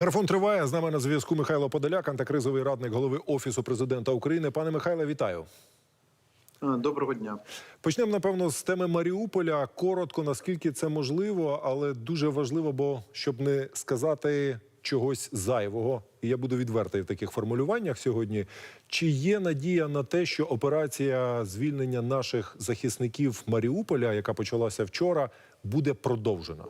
Марафон триває. З нами на зв'язку Михайло Подоляк, антикризовий радник голови Офісу президента України. Пане Михайле, вітаю. Доброго дня. Почнемо, напевно, з теми Маріуполя. Коротко, наскільки це можливо, але дуже важливо, бо щоб не сказати чогось зайвого. І я буду відвертий в таких формулюваннях сьогодні. Чи є надія на те, що операція звільнення наших захисників Маріуполя, яка почалася вчора, буде продовжена?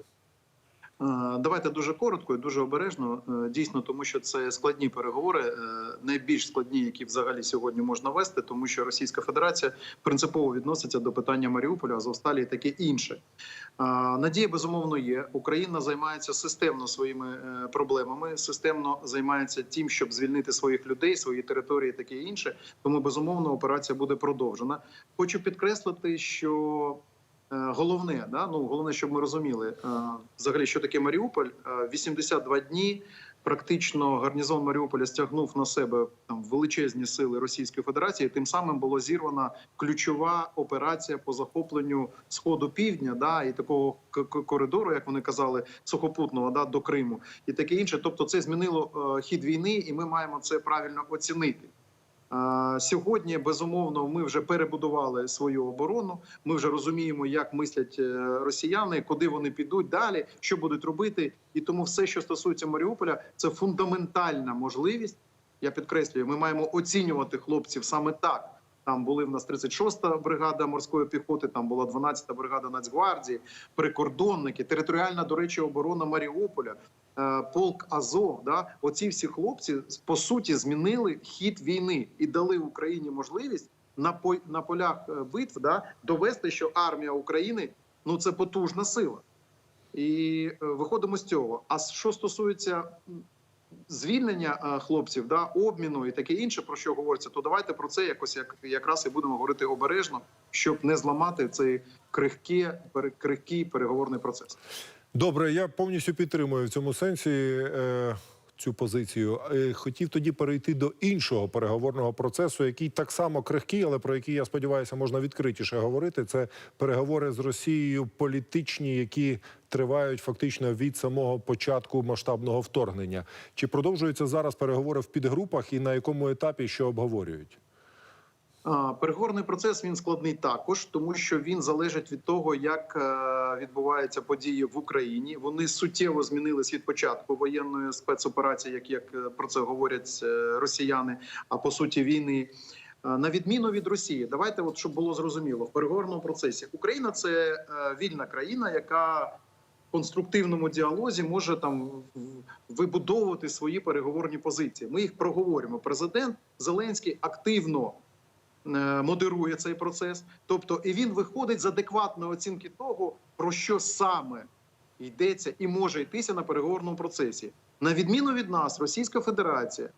Е, Давайте дуже коротко і дуже обережно. Е, Дійсно, тому що це складні переговори, е, найбільш складні, які взагалі сьогодні можна вести, тому що Російська Федерація принципово відноситься до питання Маріуполя, Азовсталі і таке інше. Надія безумовно є. Україна займається системно своїми проблемами, системно займається тим, щоб звільнити своїх людей, свої території, таке інше. Тому безумовно операція буде продовжена. Хочу підкреслити, що Головне, да, ну головне, щоб ми розуміли, е, взагалі, що таке Маріуполь. Е, 82 дні практично гарнізон Маріуполя стягнув на себе там величезні сили Російської Федерації. Тим самим була зірвана ключова операція по захопленню сходу півдня, да і такого коридору, як вони казали, сухопутного да до Криму, і таке інше. Тобто, це змінило е, хід війни, і ми маємо це правильно оцінити. Сьогодні безумовно ми вже перебудували свою оборону. Ми вже розуміємо, як мислять е, росіяни, куди вони підуть далі, що будуть робити. І тому все, що стосується Маріуполя, це фундаментальна можливість. Я підкреслюю, ми маємо оцінювати хлопців саме так. Там були в нас 36-та бригада морської піхоти, там була 12-та бригада Нацгвардії, прикордонники, територіальна, до речі, оборона Маріуполя, полк Азов. Да? Оці всі хлопці по суті змінили хід війни і дали Україні можливість на по на полях е, битв да, довести, що армія України ну це потужна сила. І е, виходимо з цього. А що стосується звільнення е, хлопців, да, обміну і таке інше, про що говориться, то давайте про це якось як якраз і будемо говорити обережно, щоб не зламати цей крихкий переговорний процес. Добре, я повністю підтримую в цьому сенсі е, цю позицію. Е, хотів тоді перейти до іншого переговорного процесу, який так само крихкий, але про який я сподіваюся, можна відкритіше говорити. Це переговори з Росією політичні, які тривають фактично від самого початку масштабного вторгнення. Чи продовжуються зараз переговори в підгрупах і на якому етапі що обговорюють? Переговорний процес він складний також, тому що він залежить від того, як е, відбуваються події в Україні. Вони суттєво змінились від початку воєнної спецоперації, як, як е, про це говорять е, росіяни. А по суті, війни. На відміну від Росії, давайте, от щоб було зрозуміло, в переговорному процесі Україна це вільна країна, яка в конструктивному діалозі може там вибудовувати свої переговорні позиції. Ми їх проговоримо. Президент Зеленський активно модерує цей процес. Тобто, і він виходить з адекватної оцінки того, про що саме йдеться і може йтися на переговорному процесі. На відміну від нас, Російська Федерація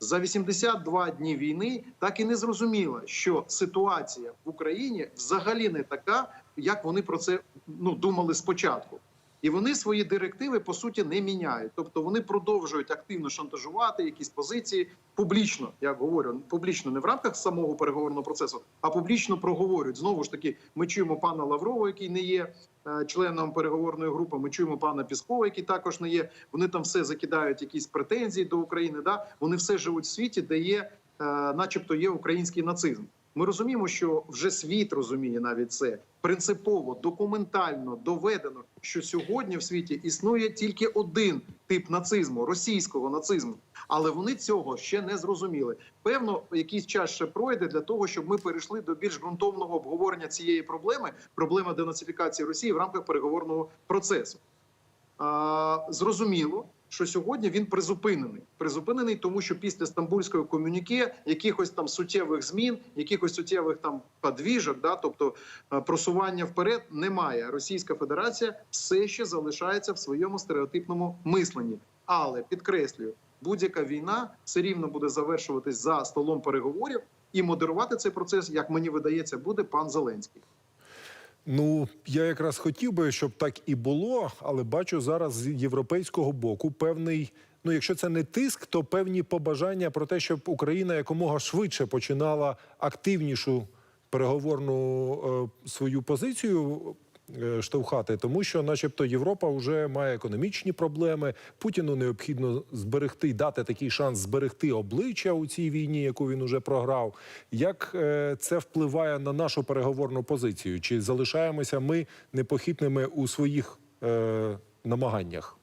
за 82 дні війни так і не зрозуміла, що ситуація в Україні взагалі не така, як вони про це ну, думали спочатку. І вони свої директиви по суті не міняють. Тобто вони продовжують активно шантажувати якісь позиції публічно. Я говорю публічно не в рамках самого переговорного процесу, а публічно проговорюють. Знову ж таки, ми чуємо пана Лаврова, який не є е, членом переговорної групи. Ми чуємо пана Піскова, який також не є. Вони там все закидають, якісь претензії до України. Да, вони все живуть в світі, де є, е, начебто, є український нацизм. Ми розуміємо, що вже світ розуміє навіть це принципово, документально доведено, що сьогодні в світі існує тільки один тип нацизму російського нацизму, але вони цього ще не зрозуміли. Певно, якийсь час ще пройде для того, щоб ми перейшли до більш ґрунтовного обговорення цієї проблеми проблеми денацифікації Росії в рамках переговорного процесу. Зрозуміло, що сьогодні він призупинений. Призупинений, тому що після стамбульської комюніке якихось там суттєвих змін, якихось суттєвих там подвіжок, да, тобто е, просування вперед, немає. Російська Федерація все ще залишається в своєму стереотипному мисленні. Але підкреслюю, будь-яка війна все рівно буде завершуватись за столом переговорів, і модерувати цей процес, як мені видається, буде пан Зеленський. Ну, я якраз хотів би, щоб так і було, але бачу зараз з європейського боку певний. Ну, якщо це не тиск, то певні побажання про те, щоб Україна якомога швидше починала активнішу переговорну е, свою позицію штовхати, тому що, начебто, Європа вже має економічні проблеми. Путіну необхідно зберегти, дати такий шанс зберегти обличчя у цій війні, яку він уже програв. Як е, це впливає на нашу переговорну позицію? Чи залишаємося ми непохитними у своїх е, намаганнях?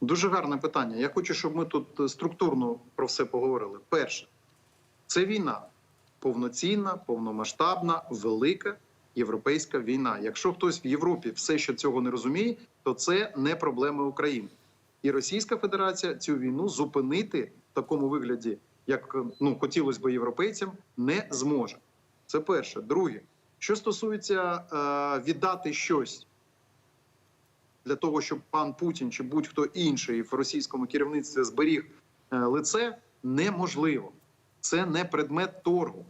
Дуже гарне питання. Я хочу, щоб ми тут е, структурно про все поговорили. Перше, це війна повноцінна, повномасштабна, велика європейська війна. Якщо хтось в Європі все ще цього не розуміє, то це не проблема України. І Російська Федерація цю війну зупинити в такому вигляді, як ну хотілося б європейцям, не зможе. Це перше. Друге, що стосується е, віддати щось для того, щоб пан Путін чи будь-хто інший в російському керівництві зберіг е, лице, неможливо. Це не предмет торгу.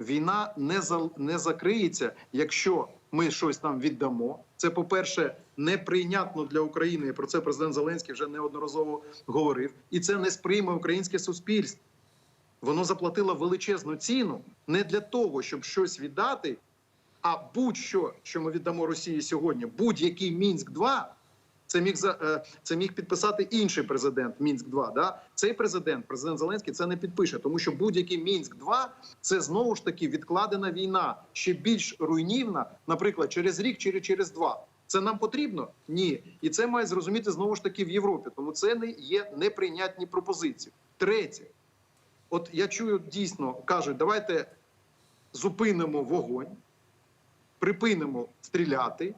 Війна не за не закриється, якщо ми щось там віддамо. Це, по-перше, неприйнятно для України. Про це президент Зеленський вже неодноразово говорив. І це не сприйме українське суспільство. Воно заплатило величезну ціну не для того, щоб щось віддати, а будь-що, що ми віддамо Росії сьогодні, будь-який мінськ 2 це міг е, це міг підписати інший президент Мінськ 2 Да цей президент, президент Зеленський, це не підпише, тому що будь-який мінськ 2 це знову ж таки відкладена війна, ще більш руйнівна, наприклад, через рік чи через два. Це нам потрібно? Ні, і це має зрозуміти знову ж таки в Європі. Тому це не є неприйнятні пропозиції. Третє, от я чую дійсно кажуть, давайте зупинимо вогонь, припинимо стріляти.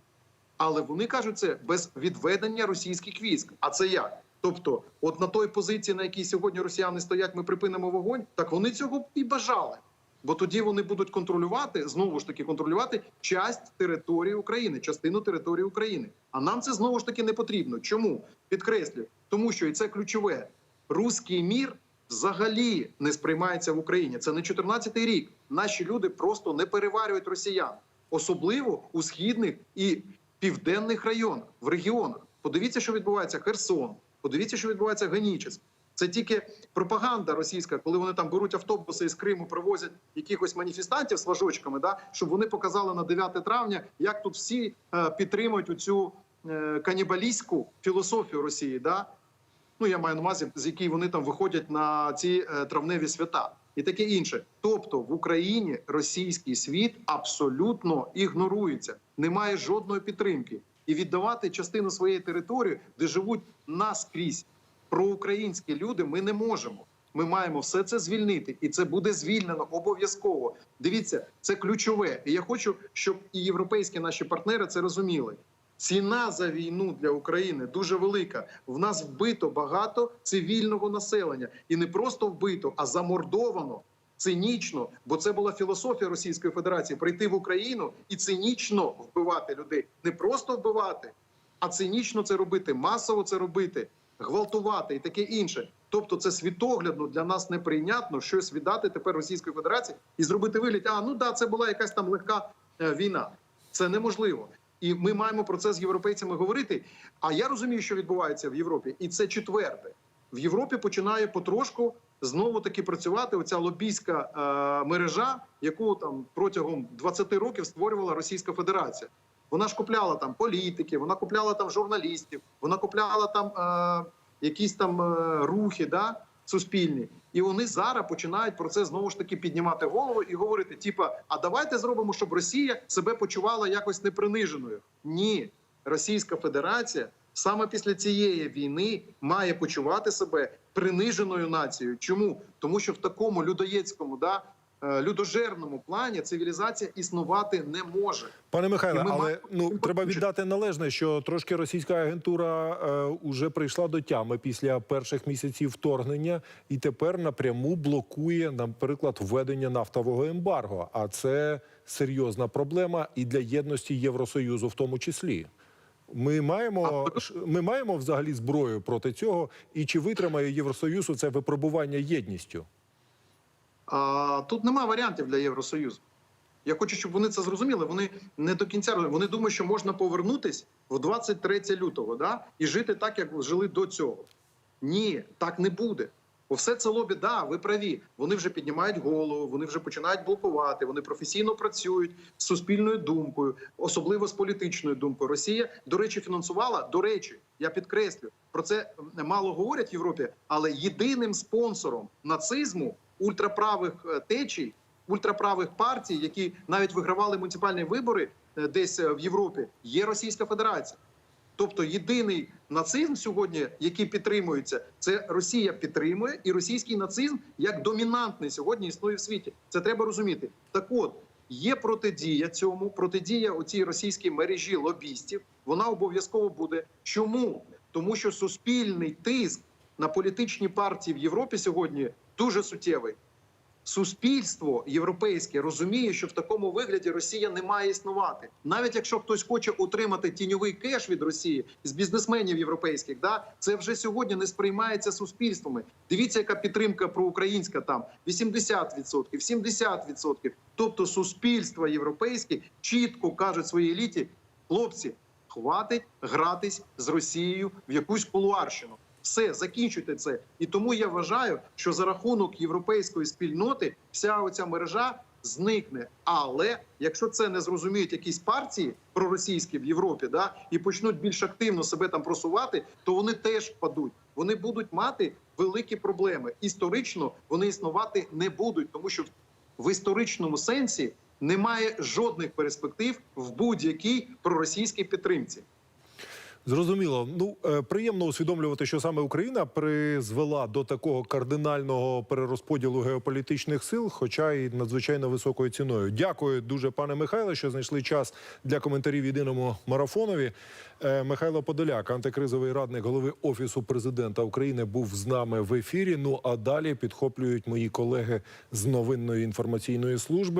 Але вони кажуть це без відведення російських військ. А це як? Тобто, от на той позиції, на якій сьогодні росіяни стоять, ми припинимо вогонь. Так вони цього і бажали. Бо тоді вони будуть контролювати знову ж таки контролювати часть території України, частину території України. А нам це знову ж таки не потрібно. Чому підкреслюю? Тому що і це ключове: руський мір взагалі не сприймається в Україні. Це не 14-й рік. Наші люди просто не переварюють росіян, особливо у східних і південних районах в регіонах. Подивіться, що відбувається Херсон. Подивіться, що відбувається Генічеськ. Це тільки пропаганда російська, коли вони там беруть автобуси із Криму, привозять якихось маніфестантів з флажочками, да щоб вони показали на 9 травня, як тут всі е, підтримують оцю е, канібалістську філософію Росії. Да? Ну я маю на увазі, з якій вони там виходять на ці е, травневі свята. І таке інше. Тобто в Україні російський світ абсолютно ігнорується, немає жодної підтримки. І віддавати частину своєї території, де живуть наскрізь проукраїнські люди, ми не можемо. Ми маємо все це звільнити, і це буде звільнено обов'язково. Дивіться, це ключове. І я хочу, щоб і європейські наші партнери це розуміли. Ціна за війну для України дуже велика. В нас вбито багато цивільного населення, і не просто вбито, а замордовано цинічно. Бо це була філософія Російської Федерації прийти в Україну і цинічно вбивати людей, не просто вбивати, а цинічно це робити, масово це робити, гвалтувати і таке інше. Тобто, це світоглядно для нас неприйнятно щось віддати тепер Російської Федерації і зробити вигляд, а ну да, це була якась там легка е, війна. Це неможливо. І ми маємо про це з європейцями говорити. А я розумію, що відбувається в Європі, і це четверте. В Європі починає потрошку знову таки працювати оця лобійська е, мережа, яку там протягом 20 років створювала Російська Федерація. Вона ж купляла там політики, вона купляла там журналістів, вона купляла там е, якісь там е, рухи, да, суспільні. І вони зараз починають про це знову ж таки піднімати голову і говорити: типа, а давайте зробимо, щоб Росія себе почувала якось неприниженою. Ні, Російська Федерація саме після цієї війни має почувати себе приниженою нацією. Чому? Тому що в такому людоєцькому, да, людожерному плані цивілізація існувати не може. Пане Михайле, але маємо ну треба віддати належне, що трошки російська агентура е, уже прийшла до тями після перших місяців вторгнення і тепер напряму блокує, наприклад, введення нафтового ембарго. А це серйозна проблема і для єдності Євросоюзу, в тому числі. Ми маємо ми маємо взагалі зброю проти цього, і чи витримає Євросоюз це випробування єдністю? А тут немає варіантів для Євросоюзу. Я хочу, щоб вони це зрозуміли. Вони не до кінця вони думають, що можна повернутись в 23 лютого, да, і жити так, як жили до цього. Ні, так не буде. Бо Все це лобі, да, ви праві. Вони вже піднімають голову, вони вже починають блокувати. Вони професійно працюють з суспільною думкою, особливо з політичною думкою. Росія, до речі, фінансувала. До речі, я підкреслю про це мало говорять в Європі, але єдиним спонсором нацизму ультраправих е, течій, ультраправих партій, які навіть вигравали муніципальні вибори е, десь е, в Європі, є Російська Федерація. Тобто єдиний нацизм сьогодні, який підтримується, це Росія підтримує, і російський нацизм як домінантний сьогодні існує в світі. Це треба розуміти. Так от є протидія цьому, протидія оцій російській мережі лобістів. Вона обов'язково буде. Чому? Тому що суспільний тиск на політичні партії в Європі сьогодні дуже суттєвий. Суспільство європейське розуміє, що в такому вигляді Росія не має існувати. Навіть якщо хтось хоче отримати тіньовий кеш від Росії з бізнесменів європейських, да це вже сьогодні не сприймається суспільствами. Дивіться, яка підтримка проукраїнська там 80%, 70%. Тобто, суспільства європейські чітко кажуть своїй еліті, хлопці, хватить гратись з Росією в якусь кулуарщину. Все, закінчуйте це. І тому я вважаю, що за рахунок європейської спільноти вся оця мережа зникне. Але якщо це не зрозуміють якісь партії проросійські в Європі, да і почнуть більш активно себе там просувати, то вони теж впадуть. Вони будуть мати великі проблеми. Історично вони існувати не будуть, тому що в історичному сенсі немає жодних перспектив в будь-якій проросійській підтримці. Зрозуміло. Ну е, приємно усвідомлювати, що саме Україна призвела до такого кардинального перерозподілу геополітичних сил, хоча й надзвичайно високою ціною. Дякую дуже, пане Михайле, що знайшли час для коментарів єдиному марафонові. Е, Михайло Подоляк, антикризовий радник голови офісу президента України, був з нами в ефірі. Ну а далі підхоплюють мої колеги з новинної інформаційної служби.